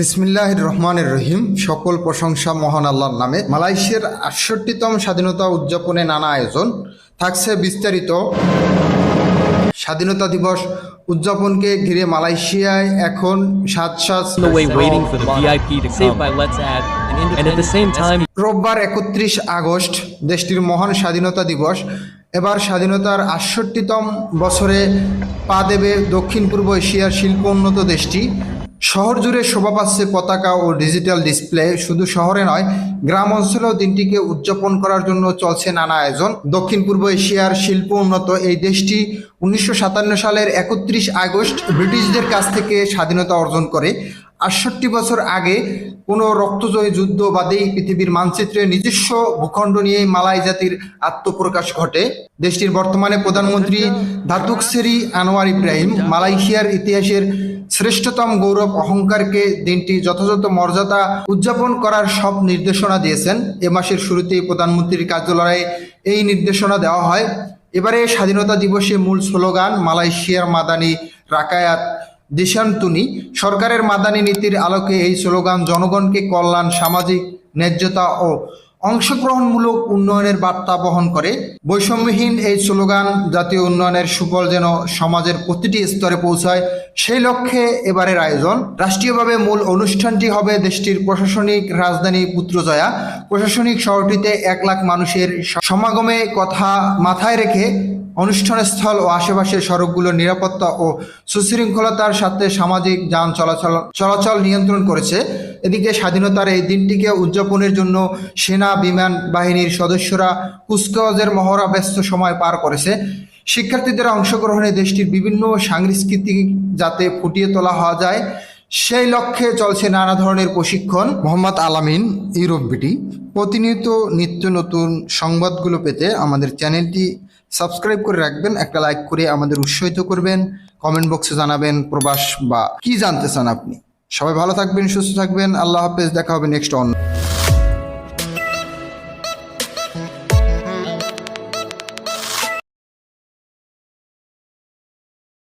বিসমিল্লাহ রহমানের রহিম। সকল প্রশংসা মহান আল্লাহর নামে। মালয়েশিয়ার আটষট্টিতম স্বাধীনতা উদযাপনে নানা আয়োজন। থাকছে বিস্তারিত। স্বাধীনতা দিবস উদযাপনকে ঘিরে মালয়েশিয়ায় এখন সাত সাত রোববার একত্রিশ আগস্ট দেশটির মহান স্বাধীনতা দিবস। এবার স্বাধীনতার আটষট্টিতম বছরে পা দেবে দক্ষিণ পূর্ব এশিয়ার শিল্প উন্নত দেশটি। শহর জুড়ে শোভা পাচ্ছে পতাকা ও ডিজিটাল ডিসপ্লে। শুধু শহরে নয়, গ্রাম অঞ্চলেও দিনটিকে উদযাপন করার জন্য চলছে নানা আয়োজন। দক্ষিণ পূর্ব এশিয়ার শিল্প উন্নত। এই দেশটি উনিশশো সাতান্ন সালের একত্রিশ আগস্ট ব্রিটিশদের কাছ থেকে স্বাধীনতা অর্জন করে। আটষট্টি বছর আগে কোনো রক্তজয়ী যুদ্ধ বাদেই পৃথিবীর মানচিত্রে নিজস্ব ভূখণ্ড নিয়ে মালাই জাতির আত্মপ্রকাশ ঘটে। দেশটির বর্তমানে প্রধানমন্ত্রী ধাতুক সেরি আনোয়ার ইব্রাহিম মালয়েশিয়ার ইতিহাসের শ্রেষ্ঠতম গৌরব অহংকারকে দিনটি যথাযথ মর্যাদা উদযাপন করার সব নির্দেশনা দিয়েছেন। এ মাসের শুরুতেই প্রধানমন্ত্রীর কার্যালয়ে এই নির্দেশনা দেওয়া হয়। এবারে স্বাধীনতা দিবসে মূল স্লোগান, মালয়েশিয়ার মাদানি রাকায়াত দিশান্তুনি। সরকারের মাদানী নীতির আলোকে এই স্লোগান জনগণকে কল্যাণ, সামাজিক ন্যায্যতা ও অংশগ্রহণমূলক উন্নয়নের বার্তা বহন করে। বৈষম্যহীন এই স্লোগান জাতীয় উন্নয়নের সুফল যেন সমাজের প্রতিটি স্তরে পৌঁছায়, সেই লক্ষ্যে এবারের আয়োজন। রাষ্ট্রীয়ভাবে মূল অনুষ্ঠানটি হবে দেশটির প্রশাসনিক রাজধানী পুত্রজয়া। প্রশাসনিক শহরটিতে এক লাখ মানুষের সমাগমে কথা মাথায় রেখে অনুষ্ঠানস্থল ও আশেপাশের সড়কগুলোর নিরাপত্তা ও সুশৃঙ্খলতার সাথে সামাজিক যান চলাচল চলাচল নিয়ন্ত্রণ করেছে। এদিকে স্বাধীনতার এই দিনটিকে উদযাপনের জন্য সেনা, বিমান বাহিনীর সদস্যরা কুচকাওয়াজের মহড়া ব্যস্ত সময় পার করেছে। শিক্ষার্থীদের অংশগ্রহণে দেশটির বিভিন্ন সাংস্কৃতিক যাতে ফুটিয়ে তোলা হওয়া যায়। সেই লক্ষ্যে চলছে নানা ধরনের প্রশিক্ষণ। মোহাম্মদ আলামিন, ইউরোপ বিটি। প্রতিনিয়ত নিত্য নতুন সংবাদগুলো পেতে আমাদের চ্যানেলটি সাবস্ক্রাইব করে রাখবেন, একটা লাইক করে আমাদের উৎসাহিত করবেন। কমেন্ট বক্সে জানাবেন প্রবাস বা কি জানতে চান আপনি? সবাই ভালো থাকবেন সুস্থ থাকবেন। আল্লাহ হাফেজ দেখা হবে নেক্সট অন